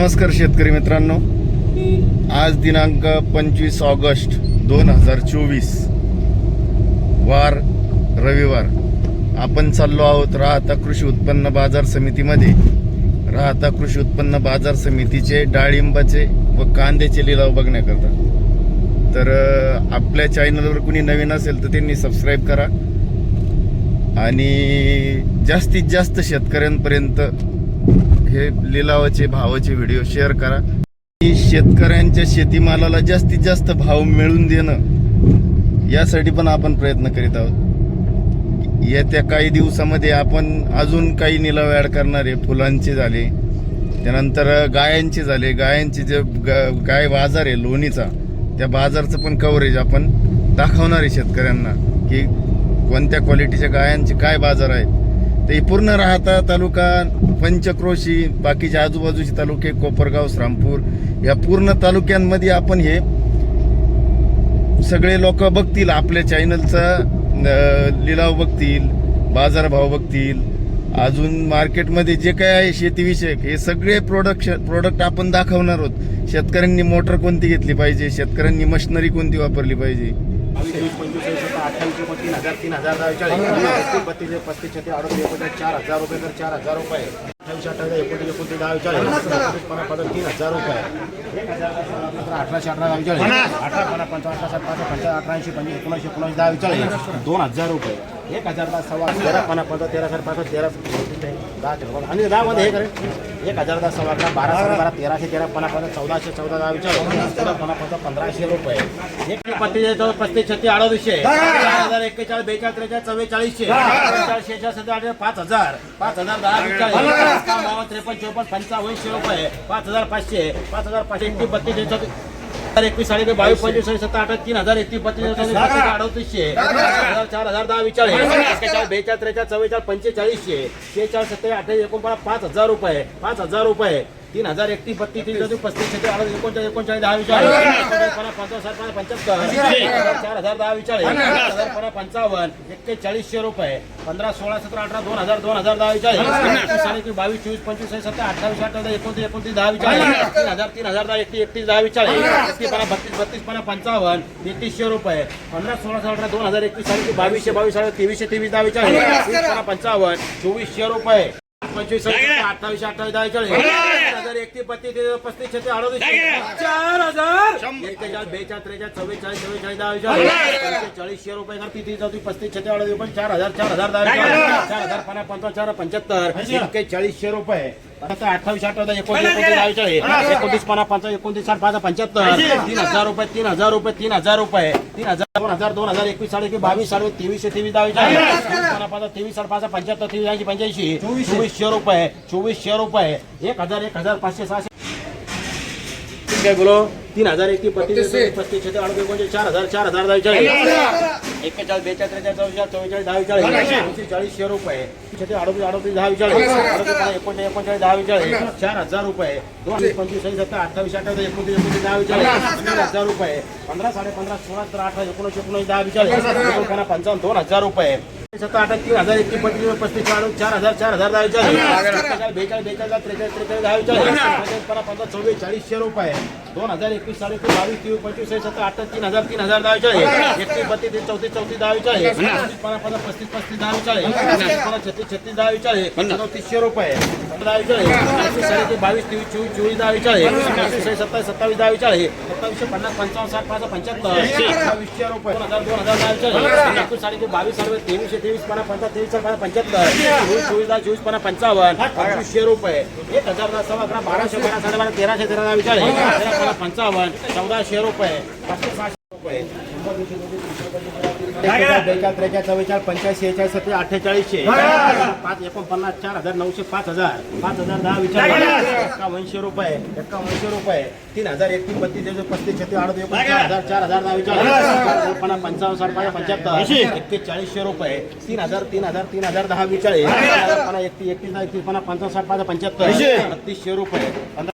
नमस्कार शेतकरी मित्रांनो. आज दिनांक पंचवीस ऑगस्ट दोन हजार चोवीस. वार रविवार. आपण चाललो आहोत राहता कृषी उत्पन्न बाजार समितीमध्ये. राहता कृषी उत्पन्न बाजार समितीचे डाळिंबाचे व कांद्याचे लिलाव बघण्याकरता. तर आपल्या चॅनलवर कुणी नवीन असेल तर त्यांनी सबस्क्राईब करा. आणि जास्तीत जास्त शेतकऱ्यांपर्यंत हे लिलावाचे भावाचे व्हिडिओ शेअर करा. की शेतकऱ्यांच्या शेतीमालाला जास्तीत जास्त भाव मिळून देणं यासाठी पण आपण प्रयत्न करीत आहोत. येत्या काही दिवसामध्ये आपण अजून काही निलाव ॲड करणार आहे. फुलांचे झाले त्यानंतर गायांचे झाले. गायांचे जे ग- गाय बाजार आहे लोणीचा त्या बाजारचं पण कव्हरेज आपण दाखवणार आहे शेतकऱ्यांना की कोणत्या क्वालिटीच्या गायांचे काय बाजार आहेत. ते पूर्ण राहता तालुका पंचक्रोशी बाकीचे आजूबाजूचे तालुके कोपरगाव श्रामपूर. या पूर्ण तालुक्यांमध्ये आपण हे सगळे लोक बघतील आपल्या चॅनलचा लिलाव बघतील बाजारभाव बघतील. अजून मार्केटमध्ये जे काय आहे शेतीविषयक हे सगळे प्रोडक्ट प्रोडक्ट आपण दाखवणार आहोत. शेतकऱ्यांनी मोटर कोणती घेतली पाहिजे? शेतकऱ्यांनी मशिनरी कोणती वापरली पाहिजे? बावीस तेवीस पंचवीस अठ्ठावीस तीन हजार तीन हजार चाळीस पस्तीस पस्तीस छत्तीस अडतीस चार हजार रुपये तर चार हजार रुपये. अठ्ठावीस अठ्ठावीस एकोणतीस एकोणतीस दहा चाळीस पन्नास पन्नास तीन हजार रुपये एक हजार अठराशे अठरा दहा अठरा पन्नास पंचावन्न अठरा सात पाच पंचा अठराऐंशी पंचवीस एकोणीसशे एकोणीस दहा विचाळीस दोन हजार रुपये एक हजार दहा सव्वा तेरा पन्नास पंधरा तेरा सात पाच तेरा दहा आणि दहा मध्ये हे करेल एक हजार दहा सव्वा अकरा बारा साडे बारा तेराशे तेरा पन्नास पंधरा चौदाशे चौदा दहा चाळीस पन्नास पंधरा पंधराशे रुपये एक पस्तीस चौदा पस्तीस छत्तीस अडोतीसशे चार हजार एक्केचाळीस बेचाळीस त्रेचाळीस चव्वेचाळीसशे चारशे शेहेचाळीस पाच हजार पाच हजार दहा चाळीस बावन्न त्रेपन्न चौपन्न पंचावन्नशे रुपये. पाच हजार पाचशे पाच हजार पाचशे बत्तीस हजार एकवीस साडे बावीस पंचवीस सत्तर अठरा तीन हजार एकतीस बत्तीस अडतीसशे. चार हजार चार हजार दहा विचाळीस एक्केचाळीस बेचाळीस त्रेचाळीस चव्वेचाळीस पंचेचाळीसशे. शेहेचाळीस सत्तेचाळीस अठ्ठावीस एकोणपन्नास पाच हजार रुपये. पाच हजार रुपये. तीन हजार एकतीस बत्तीस तीन चौतीस पस्तीस छत्तीस अडतीस एकोणचाळीस एकोणचाळीस दहा पन्नास पंचावन्न साठ पन्नास पंच्याहत्तर. चार हजार दहा पाच हजार पन्नास पंचावन्न एक्केचाळीसशे रुपये. पंधरा सोळा सतरा अठरा दोन हजार दोन हजार दहा साडे बावीस चोवीस पंचवीस सत्तर अठ्ठावीस अठ्ठावीस एकोणतीस एकोणतीस दहा विचाळीस तीन हजार तीन हजार दहा एकतीस एकतीस दहा विचाळीस एकतीस पन्नास बत्तीस बत्तीस पन्नास पंचावन्न तेहतीसशे रुपये. पंधरा सोळा सतरा अठरा दोन हजार एकवीस साडे बावीसशे बावीस साडे तेवीसशे तेवीस दहा पन्नास पंचावन्न चोवीसशे रुपये. पंचवीस अठ्ठावीस अठ्ठावीस दहा चाळीस. तीन हजार एकतीस बत्तीस पस्तीस छत्तीस अडतीस चार हजार. एक्केचाळीस बेचाळीस त्रेचाळीस चव्वेचाळीस चव्वेचाळीस दहा चाळीस चाळीसशे रुपये कर तिथे चौतीस पस्तीस छत्तीस अडतीस पण चार हजार चार हजार दहा चार हजार पन्नास पंचावन्न चार पंच्याहत्तर. एक्केचाळीसशे रुपये. अठ्ठावीस अठ्ठावीस एकोणतीस एकोणतीस एकोणतीस पन्नास पंचावन्न एकोणतीस साठ पाच पंच्याहत्तर. तीन हजार रुपये तीन हजार रुपये तीन हजार रुपये. तीन हजार दोन हजार दोन हजार एकवीस साडे बावीस साडे तेवीसशे तेवीस दहा पन्नास पंधरा तेवीस साठ पाच पंच्याहत्तर तेवीस ऐंशी पंच्याऐंशी. चोवीसशे रुपये चोवीसशे रुपये. एक हजार एक हजार पाचशे सहाशे. तीन काय बोलो? तीन हजार एकतीस बत्तीस पस्तीस छत्तीस अडतीस चार हजार चार हजार चाळीस. एक्केचाळीस बेचाळीस त्रेचाळीस चौवेचाळीस चौवेचाळीस दहा चाळीस चाळीसशे रुपये. छत्तीस अडतीस अडतीस दहा चाळीस अडतीस एकोणचाळीस एकोणचाळीस दहा चाळीस चार हजार रुपये. दोन वीस पंचवीस सव्वीस सत्तर अठ्ठावीस अठ्ठावीस एकोणतीस एकोणतीस दहा चाळीस तीन हजार रुपये. पंधरा साडे पंधरा सोळा सतरा अठरा एकोणीस एकोणीस दहा चाळीस एकोणपन्नास पंचावन्न दोन हजार रुपये. सत्तर तीन हजार एकतीस पंचवीस पस्तीस चार हजार चार हजार दहा चाळीस बेचाळीस बेचाळीस त्रेचाळीस त्रेचाळीस दहा पंधरा पंधरा चौवीस चाळीसशे रुपये. दोन हजार एकवीस साडे बावीस तेवीस पंचवीस सत्तर अठरा तीन हजार तीन हजार दहा चाळीस एकतीस बत्तीस तीस चौतीस चौतीस दहा चाळीस पस्तीस पंधरा पंधरा पस्तीस पस्तीस दहा चाळीस पंधरा छत्तीस छत्तीस दहा चाळीस चौतीसशे रुपये दहा चाळीस पंचवीस साडे ते बावीस तेवीस चोवीस चोवीस दहा चाळीस पंचवीस सव्वीस सत्तावीस सत्तावीस दहा चाळीस सत्तावीसशे पन्नास पंचावन्न साठ पाच पंच्याहत्तर. अठ्ठावीसशे रुपये. दोन हजार दोन हजार दहा चाळीस एकवीस साडे ते बावीस साडे तेवीसशे तेवीस पन्नास पंधरा तेवीस पंधरा पंच्याहत्तर. चोवीस चोवीस दहा चोवीस पन्नास पंचावन्न. पंचवीसशे रुपये. एक हजार दहा सव्वा अकरा बाराशे बारा साडे बारा तेराशे तेरा दहा चाळीस पन्नास पंचावन्न चौदाशे रुपये पाचशे सहाशे रुपये त्रेचाळीस चव्वेचाळीस पंच्याऐंशी शेहेचाळीस सत्तर अठ्ठेचाळीसशे पाच एकोणपन्नास चार हजार नऊशे पाच हजार पाच हजार दहा विचार एक्कावनशे रुपये एक्कावनशे रुपये तीन हजार एकतीस बत्तीस पस्तीस छत्तीस एकोणीस चार हजार चार हजार दहा विचार पन्नास पंचावन्न साठ पाच पंच्याहत्तर एक्केचाळीसशे रुपये तीन हजार तीन हजार तीन हजार दहा पन्नास एकतीस एकतीस एकतीस पन्नास पंचावन्न साठ पाच पंच्याहत्तर बत्तीसशे रुपये